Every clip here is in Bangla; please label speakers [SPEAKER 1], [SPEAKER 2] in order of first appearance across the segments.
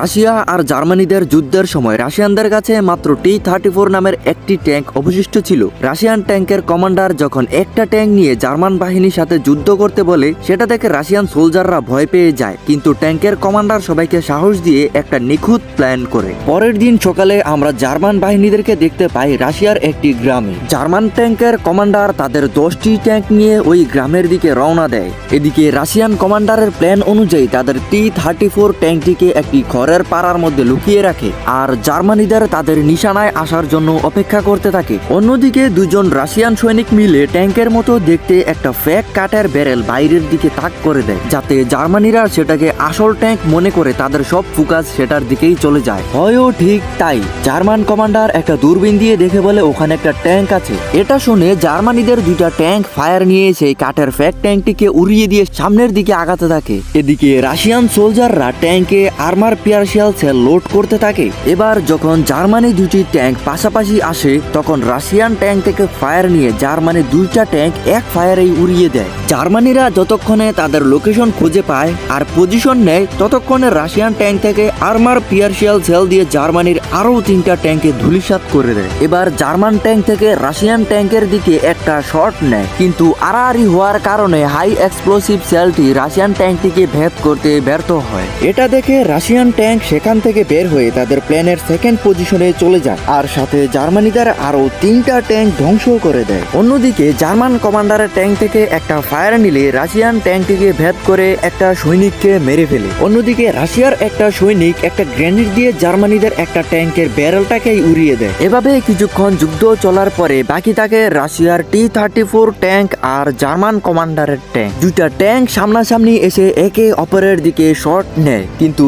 [SPEAKER 1] রাশিয়া আর জার্মানিদের যুদ্ধের সময় রাশিয়ানদের কাছে মাত্র টি থার্টি ফোর নামের একটি ট্যাঙ্ক অবশিষ্ট ছিল। রাশিয়ান ট্যাঙ্কের কমান্ডার যখন একটা ট্যাঙ্ক নিয়ে জার্মান বাহিনীর সাথে যুদ্ধ করতে বলে, সেটা দেখে রাশিয়ান সোলজাররা ভয় পেয়ে যায়। কিন্তু ট্যাঙ্কের কমান্ডার সবাইকে সাহস দিয়ে একটা নিখুঁত প্ল্যান করে। পরের দিন সকালে আমরা জার্মান বাহিনীদেরকে দেখতে পাই রাশিয়ার একটি গ্রামে। জার্মান ট্যাঙ্কের কমান্ডার তাদের দশটি ট্যাঙ্ক নিয়ে ওই গ্রামের দিকে রওনা দেয়। এদিকে রাশিয়ান কমান্ডারের প্ল্যান অনুযায়ী তাদের টি থার্টি ফোর ট্যাঙ্কটিকে একটি ঘরের পাড়ার মধ্যে লুকিয়ে রাখে আর জার্মানিদের তাদের নিশানায় আসার জন্য অপেক্ষা করতে থাকে। অন্যদিকে দুজন রাশিয়ান সৈনিক মিলে ট্যাঙ্কের মতো দেখতে একটা ফ্যাক কাঠের ব্যারেল বাইরের দিকে তাক করে দেয়, যাতে জার্মানিরা সেটাকে আসল ট্যাঙ্ক মনে করে তাদের সব ফোকাস সেটার দিকেই চলে যায়। হয়ও ঠিক তাই, জার্মান কমান্ডার একটা দূরবীন দিয়ে দেখে বলে ওখানে একটা ট্যাঙ্ক আছে। এটা শুনে জার্মানিদের দুইটা ট্যাঙ্ক ফায়ার নিয়ে সেই কাঠের ফ্যাক ট্যাঙ্কটিকে উড়িয়ে দিয়ে সামনের দিকে আগাতে থাকে। এদিকে রাশিয়ান সোলজাররা ট্যাঙ্কে আর্মার পিয়ারশিয়াল সেল লোড করতে থাকে। এবার যখন জার্মানি দুটি ট্যাঙ্ক পাশাপাশি আসে, তখন রাশিয়ান ট্যাঙ্ক থেকে ফায়ার নিয়ে জার্মানি দুইটা ট্যাঙ্ক এক ফায়ারেই উড়িয়ে দেয়। জার্মানিরা যতক্ষণে তাদের লোকেশন খুঁজে পায় আর পজিশন নেয়, ততক্ষণে রাশিয়ান ট্যাঙ্ক থেকে আর্মার পিয়ারশিয়াল সেল দিয়ে জার্মানির আরও তিনটা ট্যাঙ্কে ধুলিসাৎ করে দেয়। এবার জার্মান ট্যাঙ্ক থেকে রাশিয়ান ট্যাঙ্কের দিকে একটা শট নেয়, কিন্তু আড়াআড়ি হওয়ার কারণে হাই এক্সপ্লোসিভ সেলটি রাশিয়ান ট্যাঙ্কটিকে ভেদ করতে ব্যর্থ হয়। এটা দেখে রাশিয়ান ট্যাঙ্ক সেখান থেকে বের হয়ে তাদের প্লেনের সেকেন্ড পজিশনে চলে যায়। আর সাথে জার্মানি জার্মানিদের আরও তিনটা ট্যাঙ্ক ধ্বংস করে দেয়। অন্যদিকে জার্মান কমান্ডারের ট্যাঙ্ক থেকে একটা ফায়ার নিলে রাশিয়ান ট্যাঙ্কটিকে ভেদ করে একটা সৈনিককে মেরে ফেলে। অন্যদিকে রাশিয়ার একটা সৈনিক একটা গ্রেনেড দিয়ে জার্মানিদের একটা ট্যাঙ্কের ব্যারেলটাকেই উড়িয়ে দেয়। এভাবে কিছুক্ষণ যুদ্ধ চলার পরে বাকি থাকে রাশিয়ার টি থার্টি ফোর ট্যাঙ্ক আর জার্মান কমান্ডারের ট্যাঙ্ক। দুইটা ট্যাঙ্ক সামনাসামনি এসে একে অপরের দিকে শট নেয়, কিন্তু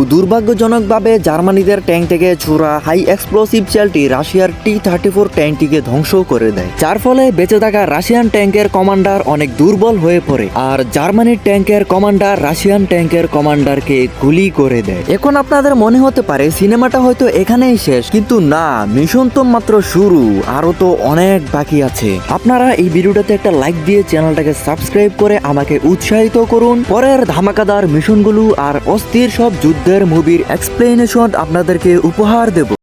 [SPEAKER 1] দুর্ভাগ্যজনকভাবে জার্মানিদের ট্যাঙ্ক থেকে ছোড়া হাই এক্সপ্লোসিভ সেলটি রাশিয়ার টি থার্টি ফোর ট্যাঙ্কটিকে ধ্বংস করে দেয়। যার ফলে বেঁচে থাকা রাশিয়ান ট্যাঙ্কের কমান্ডার অনেক দুর্বল হয়ে পড়ে আর জার্মানির ট্যাঙ্কের কমান্ডার রাশিয়ান ট্যাঙ্কের কমান্ডারকে গুলি করে দেয়। এখন আপনাদের মনে হতে পারে সিনেমাটা হয়তো এখানেই শেষ, কিন্তু না, মিশন তো মাত্র শুরু আরও তো অনেক বাকি আছে। আপনারা এই ভিডিওটাতে একটা লাইক দিয়ে চ্যানেলটাকে সাবস্ক্রাইব করে আমাকে উৎসাহিত করুন। পরের ধামাকাদার মিশনগুলো আর অস্থির সব যুদ্ধের মুভির এক্সপ্লেনেশন আপনাদেরকে উপহার দেব।